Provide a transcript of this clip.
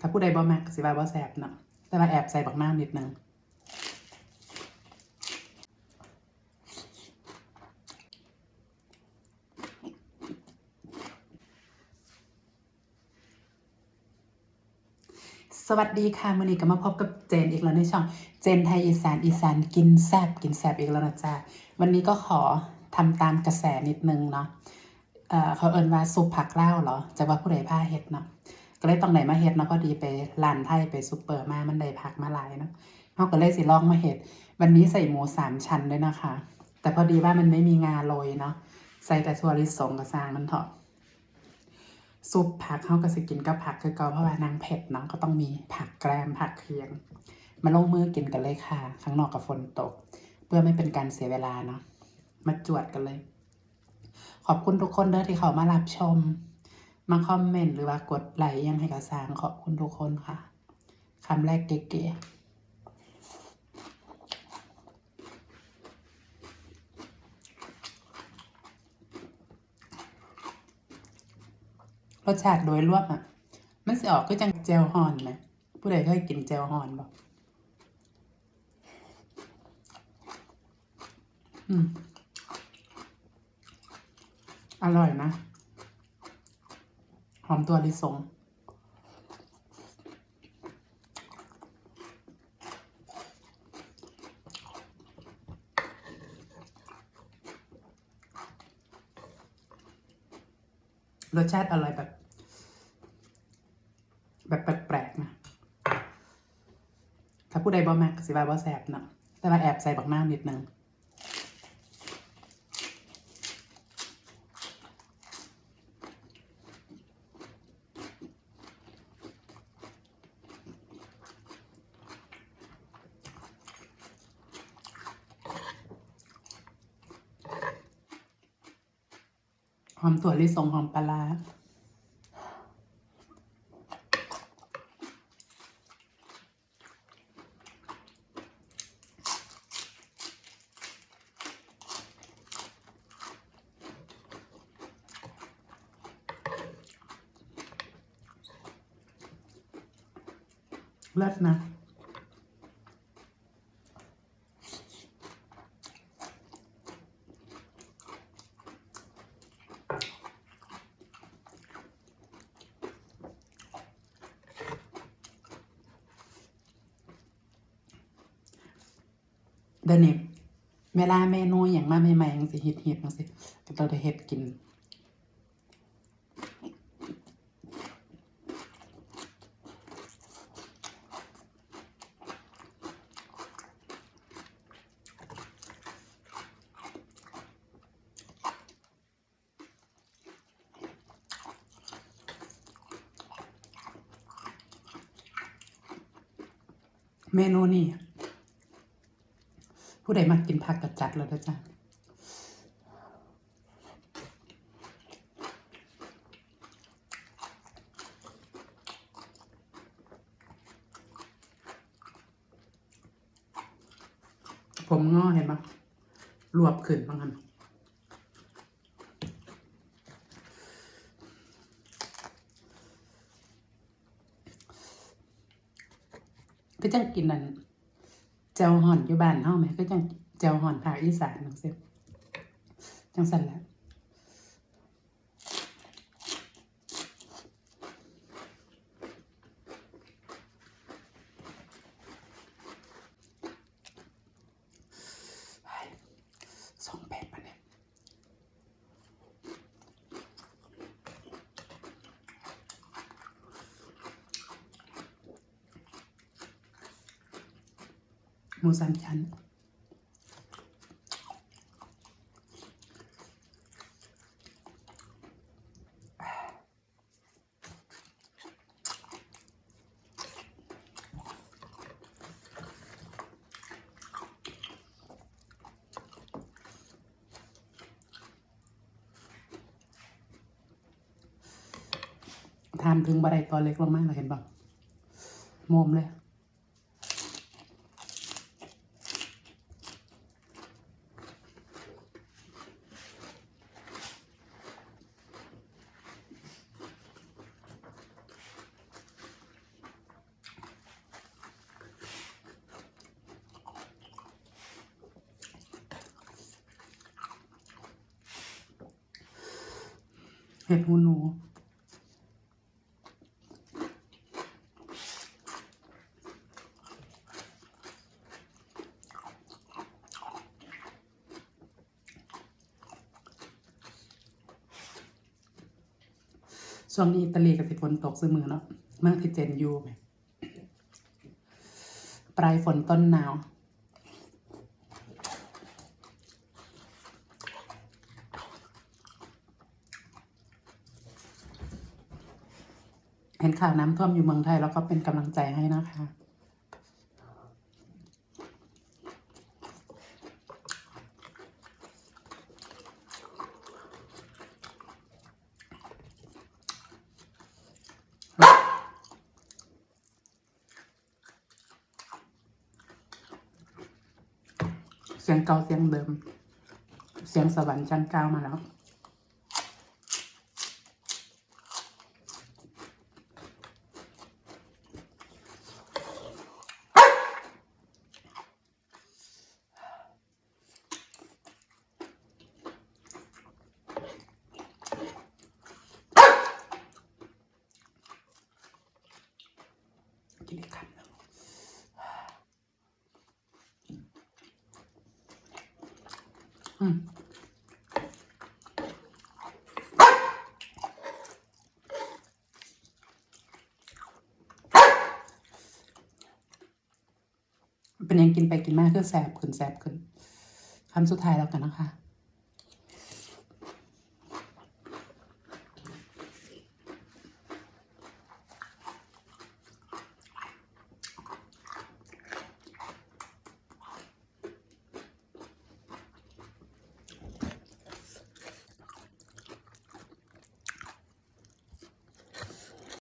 ถ้าผู้ใดบ่มักสิว่าบ่แซ่บเนาะแต่ว่าแอบใส่บักนาวนิดนึงสวัสดีค่ะวันนี้ก็มาพบกับเจนอีกแล้วในช่องเจนไทยอีสานอีสานกินแซบกินแซบอีกแล้วนะจ๊ะวันนี้ก็ขอทำตามกระแสนิดนึงเนาะเเขาเอินว่าซุปผักเล่าเหรอจะว่าผู้ใดผ้าเฮ็ดเนาะ ก็เลยต้องไหนมาเฮ็ดเนาะพอดีไปร้านไทยไปซุปเปอร์มามันได้ผักมาหลายเนาะเขาก็เลยสิลองมาเฮ็ดวันนี้ใส่หมูสามชั้นด้วยนะคะ แต่พอดีว่ามันไม่มีงาโรยเนาะใส่แต่ถั่วลิสงกับซางมันเถอะซุปผักเขาก็สิกินกับผักคือเกาเพราะว่านางเผ็ดเนาะก็ต้องมีผักแกล้มผักเคียง มาลงมือกินกันเลยค่ะ ข้างนอกกับฝนตก เพื่อไม่เป็นการเสียเวลาเนาะมาจวดกันเลย ขอบคุณทุกคนเด้อที่เขามารับชม มาคอมเมนต์หรือว่ากดไลค์ยังให้กับสางขอบคุณทุกคนค่ะคำแรกเก๋ๆรสชาติโดยรวมอะ มันสิออกก็จังเจลฮอนไหมผู้ใดเคยกินเจลฮอนบ่อืม อร่อยนะ อมตัวลิสงรสชาติอร่อยแบบ แบบแปลกๆนะ ถ้าผู้ใดบ่มักสิว่าบ่แซ่บเนาะแต่ว่าแอบใส่บักน้ำนิดนึง หอมถั่วลิสงหอมปลาร้าเลิศนะ เดี๋ยวนี้เวลาเมนูอย่างมาใหม่ๆยังสิฮิตฮิตจังสิก็ต้องได้เฮ็ดกิน เมนูนี่ ผู้ใดมากินผักกระจัดแล้วนะจ๊ะผมงอเห็นปะรวบขึ้นบางอันก็จังกินนั่น จวห่อนอยู่บ้านเฮาไหมก็จังแจวห่อนภาคอีสานจังซี่จังสั่นแหละ สองแปดมาเนี่ย หมูสามชั้นทำถึงบันไดตัวเล็กลงมากเลยเห็นปะโมมเลย เห็ดหูหนูช่วงนี้อิตาลีกับสิฝนตกซื้อมือเนาะเมื่อที่เจนยูไหมปลายฝนต้นหนาว เห็นข่าวน้ำท่วมอยู่เมืองไทย แล้วก็เป็นกำลังใจให้นะคะ เสียงเก่าเสียงเดิม เสียงสวรรค์ชั้นเก้ามาแล้ว กินอีกคำหนึ่งอืม เป็นยังกินไปกินมากคือแสบขึ้นแสบขึ้นคำสุดท้ายแล้วกันนะคะ